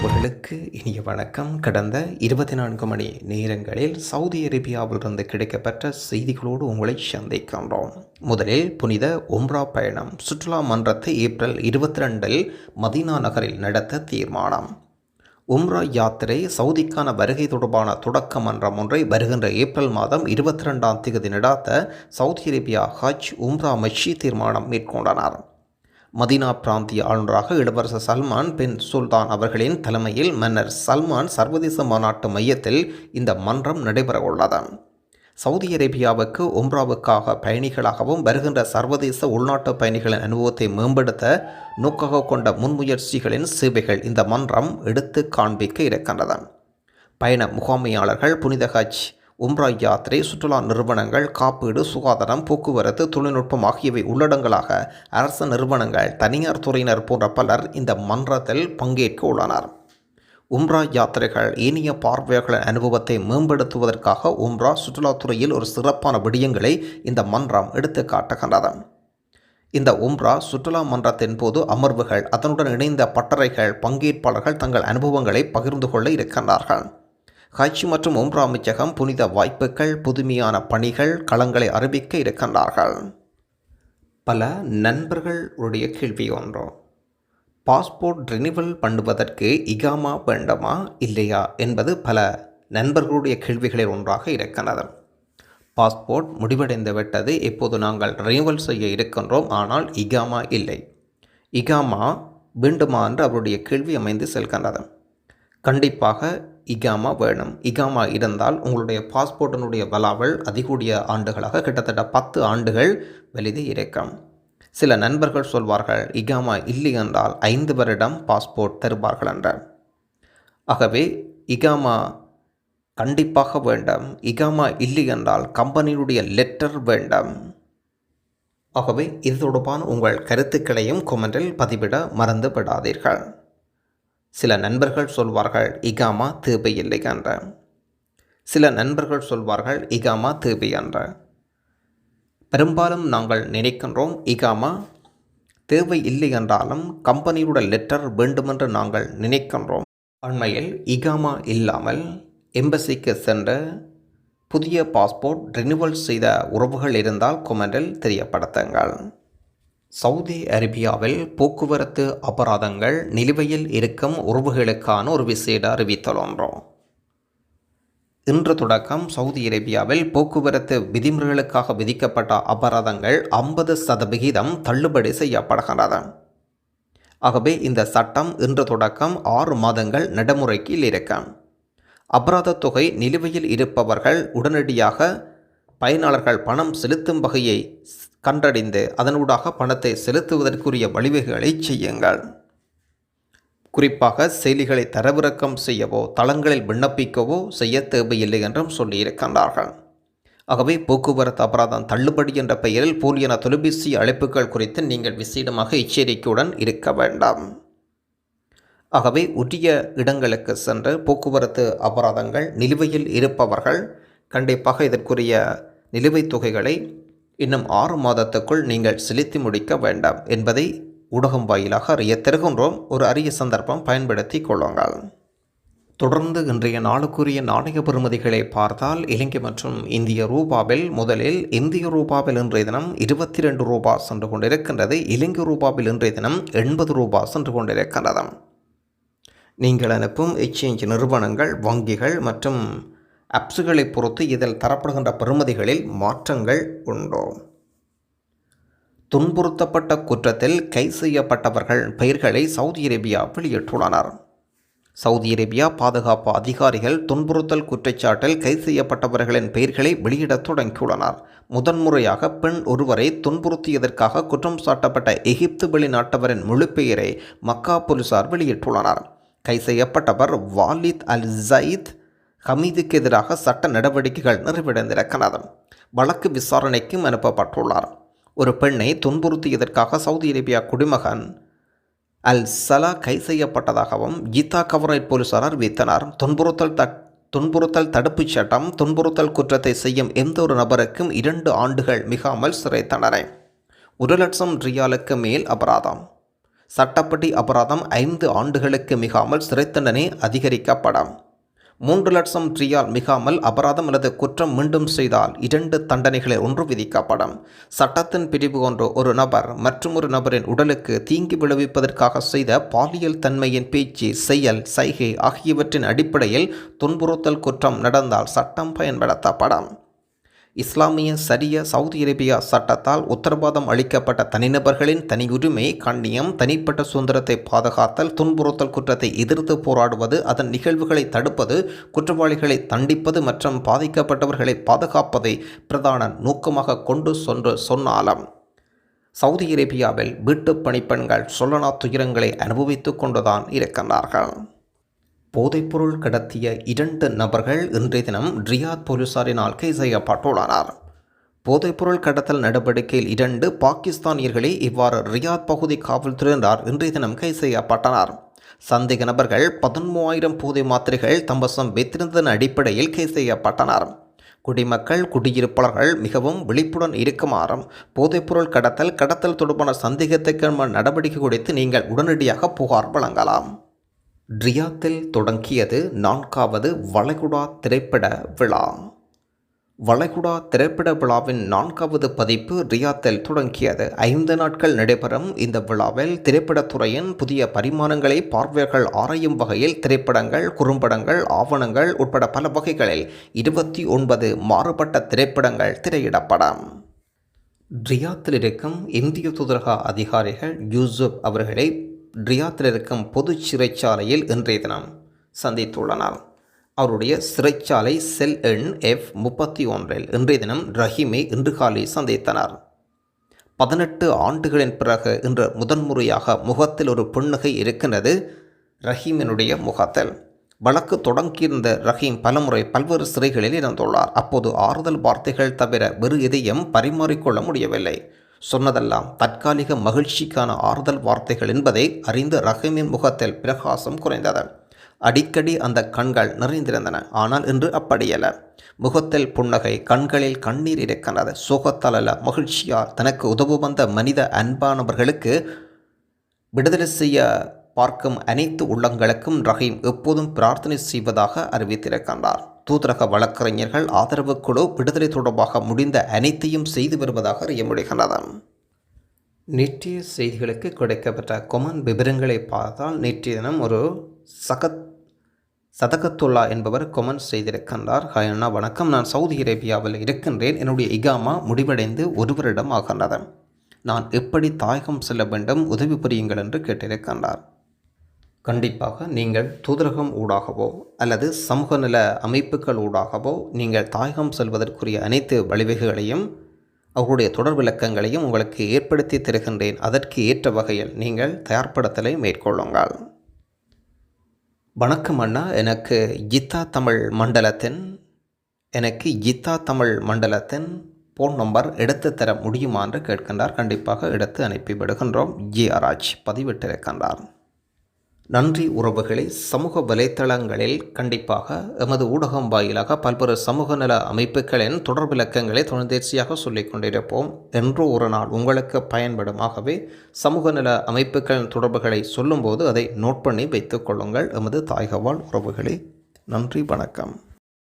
உறவுகளுக்கு இனிய வணக்கம். கடந்த இருபத்தி நான்கு மணி நேரங்களில் சவுதி அரேபியாவிலிருந்து கிடைக்கப்பெற்ற செய்திகளோடு உங்களை சந்திக்கின்றோம். முதலில் புனித உம்ரா பயணம். சுற்றுலா மன்றத்தை ஏப்ரல் இருபத்தி ரெண்டில் மதீனா நகரில் நடத்த தீர்மானம். உம்ரா யாத்திரை சவுதிக்கான வருகை தொடர்பான தொடக்க மன்றம் ஒன்றை வருகின்ற ஏப்ரல் மாதம் இருபத்தி ரெண்டாம் தேதி நடாத்த சவுதி அரேபியா ஹஜ் உம்ரா மஷி தீர்மானம் மேற்கொண்டனர். மதீனா பிராந்திய ஆளுநராக இளவரசர் சல்மான் பின் சுல்தான் அவர்களின் தலைமையில் மன்னர் சல்மான் சர்வதேச மாநாட்டு மையத்தில் இந்த மன்றம் நடைபெறவுள்ளது. சவுதி அரேபியாவுக்கு உம்ராவுக்காக பயணிகளாகவும் வருகின்ற சர்வதேச உள்நாட்டு பயணிகளின் அனுபவத்தை மேம்படுத்த நோக்காக கொண்ட முன்முயற்சிகளின் சேவைகள் இந்த மன்றம் எடுத்து காண்பிக்க இருக்கின்றது பயண முகாமையாளர்கள் புனித ஹஜ் உம்ரா யாத்திரை சுற்றுலா நிறுவனங்கள் காப்பீடு சுகாதாரம் போக்குவரத்து தொழில்நுட்பம் ஆகியவை உள்ளடங்களாக அரசு நிறுவனங்கள் தனியார் துறையினர் போன்ற பலர் இந்த மன்றத்தில் பங்கேற்க உள்ளனர் உம்ரா யாத்திரைகள் ஏனைய பார்வையாளர்களின் அனுபவத்தை மேம்படுத்துவதற்காக உம்ரா சுற்றுலாத்துறையில் ஒரு சிறப்பான விடயங்களை இந்த மன்றம் எடுத்து காட்டுகின்றது இந்த உம்ரா சுற்றுலா மன்றத்தின் போது அமர்வுகள் அதனுடன் இணைந்த பட்டறைகள் பங்கேற்பாளர்கள் தங்கள் அனுபவங்களை பகிர்ந்து கொள்ள இருக்கின்றார்கள். ஹஜ் மற்றும் உம்ரா அமைச்சகம் புனித வாய்ப்புகள் புதுமையான பணிகள் களங்களை அறிவிக்க இருக்கின்றார்கள். பல நண்பர்களுடைய கேள்வி ஒன்றோ. பாஸ்போர்ட் ரினிவல் பண்ணுவதற்கு இகாமா வேண்டுமா இல்லையா என்பது பல நண்பர்களுடைய கேள்விகளில் ஒன்றாக இருக்கின்றது. பாஸ்போர்ட் முடிவடைந்து விட்டது இப்போது நாங்கள் ரினிவல் செய்ய இருக்கின்றோம் ஆனால் இகாமா இல்லை. இகாமா வேண்டுமா என்று அவருடைய கேள்வி அமைந்து செல்கின்றது. கண்டிப்பாக இகாமா வேணும். இகாமா இருந்தால் உங்களுடைய பாஸ்போர்ட்டினுடைய வலாவல் அதிகூடிய ஆண்டுகளாக கிட்டத்தட்ட பத்து ஆண்டுகள் வெளியே இருக்கும் சில நண்பர்கள் சொல்வார்கள் இகாமா இல்லை என்றால் ஐந்து வருடம் பாஸ்போர்ட் தருவார்கள் என்ற. ஆகவே இகாமா கண்டிப்பாக வேண்டும். இகாமா இல்லை என்றால் கம்பெனியுடைய லெட்டர் வேண்டும். ஆகவே இது தொடர்பான உங்கள் கருத்துக்களையும் கொமெண்டில் பதிவிட மறந்து விடாதீர்கள். சில நண்பர்கள் சொல்வார்கள் இகாமா தேவையில்லை என்ற. சில நண்பர்கள் சொல்வார்கள் இகாமா தேவை என்ற. பெரும்பாலும் நாங்கள் நினைக்கின்றோம் இகாமா தேவை இல்லை என்றாலும் கம்பெனியோட லெட்டர் வேண்டுமென்று நாங்கள் நினைக்கின்றோம். அண்மையில் இகாமா இல்லாமல் எம்பசிக்கு சென்று புதிய பாஸ்போர்ட் ரினிவல் செய்த உறவுகள் இருந்தால் கொமெண்டில் தெரியப்படுத்துங்கள். சவுதி அரேபியாவில் போக்குவரத்து அபராதங்கள் நிலுவையில் இருக்கும் உறவுகளுக்கான ஒரு விசேட அறிவித்தலொன்றோம் இன்று தொடக்கம் சவுதி அரேபியாவில் போக்குவரத்து விதிமுறைகளுக்காக விதிக்கப்பட்ட அபராதங்கள் ஐம்பது சதவிகிதம் தள்ளுபடி செய்யப்படுகிறது ஆகவே இந்த சட்டம் இன்று தொடக்கம் ஆறு மாதங்கள் நடைமுறைக்கு இருக்கும். அபராத தொகை நிலுவையில் இருப்பவர்கள் உடனடியாக பயனாளர்கள் பணம் செலுத்தும் வகையை கண்டறிந்து அதனூடாக பணத்தை செலுத்துவதற்குரிய வழிவகைகளை செய்யுங்கள். குறிப்பாக செயலிகளை தரவிறக்கம் செய்யவோ தளங்களில் விண்ணப்பிக்கவோ செய்ய தேவையில்லை என்றும் சொல்லியிருக்கின்றார்கள். ஆகவே போக்குவரத்து அபராதம் தள்ளுபடி என்ற பெயரில் போலியான தொலைபேசி அழைப்புகள் குறித்து நீங்கள் விசேடமாக எச்சரிக்கையுடன் இருக்க வேண்டாம். ஆகவே உரிய இடங்களுக்கு சென்று போக்குவரத்து அபராதங்கள் நிலுவையில் இருப்பவர்கள் கண்டிப்பாக இதற்குரிய நிலுவைத் தொகைகளை இன்னும் ஆறு மாதத்துக்குள் நீங்கள் செலுத்தி முடிக்க வேண்டாம் என்பதை ஊடகம் வாயிலாக அறிய தருகின்றோம். ஒரு அரிய சந்தர்ப்பம் பயன்படுத்தி கொள்ளுங்கள். தொடர்ந்து இன்றைய நாளுக்குரிய நாணய பெறுமதிகளை பார்த்தால் இலங்கை மற்றும் இந்திய ரூபாவில் முதலில் இந்திய ரூபாவில் இன்றைய தினம் இருபத்தி ரெண்டு ரூபா சென்று கொண்டிருக்கின்றது. இலங்கை ரூபாவில் இன்றைய தினம் எண்பது ரூபா சென்று கொண்டிருக்கின்றது. நீங்கள் அனுப்பும் எக்ஸ்சேஞ்ச் நிறுவனங்கள் வங்கிகள் மற்றும் அப்ஸுகளை பொறுத்து இதில் தரப்படுகின்ற பெறுமதிகளில் மாற்றங்கள் உண்டோ? துன்புறுத்தப்பட்ட குற்றத்தில் கை செய்யப்பட்டவர்கள் பெயர்களை சவுதி அரேபியா வெளியிட்டுள்ளனர். சவுதி அரேபியா பாதுகாப்பு அதிகாரிகள் துன்புறுத்தல் குற்றச்சாட்டில் கைது செய்யப்பட்டவர்களின் பெயர்களை வெளியிடத் தொடங்கியுள்ளனர். முதன்முறையாக பெண் ஒருவரை துன்புறுத்தியதற்காக குற்றம் சாட்டப்பட்ட எகிப்து வெளிநாட்டவரின் முழு பெயரை மக்கா போலீசார் வெளியிட்டுள்ளனர். கை செய்யப்பட்டவர் வாலித் அல் ஜயித் ஹமீதுக்கு எதிராக சட்ட நடவடிக்கைகள் நிறைவடைந்திருக்கிறது. வழக்கு விசாரணைக்கும் அனுப்பப்பட்டுள்ளார். ஒரு பெண்ணை துன்புறுத்தியதற்காக சவுதி அரேபியா குடிமகன் அல் சலா கை செய்யப்பட்டதாகவும் கீதா கவரேட் போலீசார் அறிவித்தனர் துன்புறுத்தல் த துன்புறுத்தல் தடுப்புச் சட்டம் துன்புறுத்தல் குற்றத்தை செய்யும் எந்த ஒரு நபருக்கும் இரண்டு ஆண்டுகள் மிகாமல் சிறை தண்டனை ஒரு லட்சம் ரியாலுக்கு மேல் அபராதம். சட்டப்படி அபராதம் ஐந்து ஆண்டுகளுக்கு மிகாமல் சிறை தண்டனை அதிகரிக்கப்படும். மூன்று லட்சம் ரியால் மிகாமல் அபராதம் அல்லது குற்றம் மீண்டும் செய்தால் இரண்டு தண்டனைகளை ஒன்று விதிக்கப்படும். சட்டத்தின் பிரிவு ஒன்று ஒரு நபர் மற்றும் ஒரு நபரின் உடலுக்கு தீங்கு விளைவிப்பதற்காக செய்த பாலியல் தன்மையின் பேச்சு செயல் சைகை ஆகியவற்றின் அடிப்படையில் துன்புறுத்தல் குற்றம் நடந்தால் சட்டம் பயன்படுத்தப்படும். இஸ்லாமிய சரிய சவுதி அரேபியா சட்டத்தால் உத்தரவாதம் அளிக்கப்பட்ட தனிநபர்களின் தனி உரிமை கண்ணியம் தனிப்பட்ட சுதந்திரத்தை பாதுகாத்தல் துன்புறுத்தல் குற்றத்தை எதிர்த்து போராடுவது அதன் நிகழ்வுகளை தடுப்பது குற்றவாளிகளை தண்டிப்பது மற்றும் பாதிக்கப்பட்டவர்களை பாதுகாப்பதை பிரதான நோக்கமாக கொண்டு சென்று சொன்னாலும் சவுதி அரேபியாவில் வீட்டுப் பணிப்பெண்கள் சொல்லனா துயரங்களை அனுபவித்துக் கொண்டுதான் இருக்கின்றார்கள். போதைப்பொருள் கடத்திய இரண்டு நபர்கள் இன்றைய தினம் ரியாத் போலீசாரினால் கைது செய்யப்பட்டுள்ளனர். போதைப்பொருள் கடத்தல் நடவடிக்கையில் இரண்டு பாகிஸ்தானியர்களே இவ்வாறு ரியாத் பகுதி காவல்துறையினர் இன்றைய தினம் கைது செய்யப்பட்டனர். சந்தேக நபர்கள் பதிமூவாயிரம் போதை மாத்திரைகள் தம்பசம் வைத்திருந்ததன் அடிப்படையில் கைது செய்யப்பட்டனர். குடிமக்கள் குடியிருப்பாளர்கள் மிகவும் விழிப்புடன் இருக்குமாறும் போதைப்பொருள் கடத்தல் கடத்தல் தொடர்பான சந்தேகத்துக்கான நடவடிக்கை குறித்து நீங்கள் உடனடியாக புகார் வழங்கலாம். ரியாத்தில் தொடங்கியது நான்காவது வளைகுடா திரைப்பட விழா. வளைகுடா திரைப்பட விழாவின் நான்காவது பதிப்பு ரியாத்தில் தொடங்கியது. ஐந்து நாட்கள் நடைபெறும் இந்த விழாவில் திரைப்படத்துறையின் புதிய பரிமாணங்களை பார்வையர்கள் ஆராயும் வகையில் திரைப்படங்கள் குறும்படங்கள் ஆவணங்கள் உட்பட பல வகைகளில் இருபத்தி ஒன்பது மாறுபட்ட திரைப்படங்கள் திரையிடப்படும் ரியாத்தில் இருக்கும் இந்திய தூதரக அதிகாரிகள் யூசுப் அவர்களை ரியாத்தில் இருக்கும் பொது சிறைச்சாலையில் இன்றைய தினம் சந்தித்துள்ளனர். அவருடைய சிறைச்சாலை செல் எண் எஃப் முப்பத்தி ஒன்றில் இன்றைய தினம் ரஹீமை இன்று காலை சந்தித்தனர். பதினெட்டு ஆண்டுகளின் பிறகு இன்று முதன்முறையாக முகத்தில் ஒரு புன்னகை இருக்கின்றது ரஹீமினுடைய முகத்தில். வழக்கு தொடங்கியிருந்த ரஹீம் பலமுறை பல்வேறு சிறைகளில் இறந்துள்ளார் அப்போது ஆறுதல் வார்த்தைகள் தவிர வெறு எதையும் பரிமாறிக்கொள்ள முடியவில்லை. சொன்னதெல்லாம் தற்காலிக மகிழ்ச்சிக்கான ஆறுதல் வார்த்தைகள் என்பதை அறிந்து ரஹீமின் முகத்தில் பிரகாசம் குறைந்தது. அடிக்கடி அந்த கண்கள் நிறைந்திருந்தன. ஆனால் இன்று அப்படியல்ல. முகத்தில் புன்னகை கண்களில் கண்ணீர் இருக்கின்றது சோகத்தால் அல்ல மகிழ்ச்சியால் தனக்கு உதவு வந்த மனித அன்பானவர்களுக்கு விடுதலை செய்ய பார்க்கும் அனைத்து உள்ளங்களுக்கும் ரஹீம் எப்போதும் பிரார்த்தனை செய்வதாக அறிவித்திருக்கின்றார். தூதரக வழக்கறிஞர்கள் ஆதரவு குழு விடுதலை தொடர்பாக முடிந்த அனைத்தையும் செய்து வருவதாக அறிய முடிகின்றது நேற்றைய செய்திகளுக்கு கிடைக்கப்பட்ட கொமன் விவரங்களை பார்த்தால் நேற்றைய தினம் ஒரு சகத் சதகத்துல்லா என்பவர் கொமெண்ட் செய்திருக்கின்றார். ஹாய் அண்ணா வணக்கம். நான் சவுதி அரேபியாவில் இருக்கின்றேன். என்னுடைய இகாமா முடிவடைந்து ஒரு வருடம் ஆகின்றது. நான் எப்படி தாயகம் செல்ல வேண்டும் உதவி புரியுங்கள் என்று கேட்டிருக்கின்றார். கண்டிப்பாக நீங்கள் தூதரகம் ஊடாகவோ அல்லது சமூக நல அமைப்புகள் ஊடாகவோ நீங்கள் தாயகம் செல்வதற்குரிய அனைத்து வழிவகைகளையும் அவர்களுடைய தொடர் விளக்கங்களையும் உங்களுக்கு ஏற்படுத்தி தருகின்றேன். அதற்கு ஏற்ற வகையில் நீங்கள் தயார்படுத்தலை மேற்கொள்ளுங்கள். வணக்கம் அண்ணா. எனக்கு ஜித்தா தமிழ் மண்டலத்தின் எனக்கு ஜித்தா தமிழ் மண்டலத்தின் ஃபோன் நம்பர் எடுத்து தர முடியுமா என்று கேட்கின்றார். கண்டிப்பாக எடுத்து அனுப்பி விடுகின்றோம் ஜி ஆராஜ் பதிவிட்டிருக்கின்றார். நன்றி உறவுகளை சமூக வலைத்தளங்களில் கண்டிப்பாக எமது ஊடகம் வாயிலாக பல்வேறு சமூக நல அமைப்புகளின் தொடர் விளக்கங்களை தொடர்ந்தேர்ச்சியாக சொல்லிக் கொண்டிருப்போம். என்று ஒரு நாள் உங்களுக்கு பயன்படும் ஆகவே சமூக நல அமைப்புகளின் தொடர்புகளை சொல்லும்போது அதை நோட் பண்ணி வைத்துக் கொள்ளுங்கள். எமது தாய்கவால் உறவுகளே நன்றி வணக்கம்.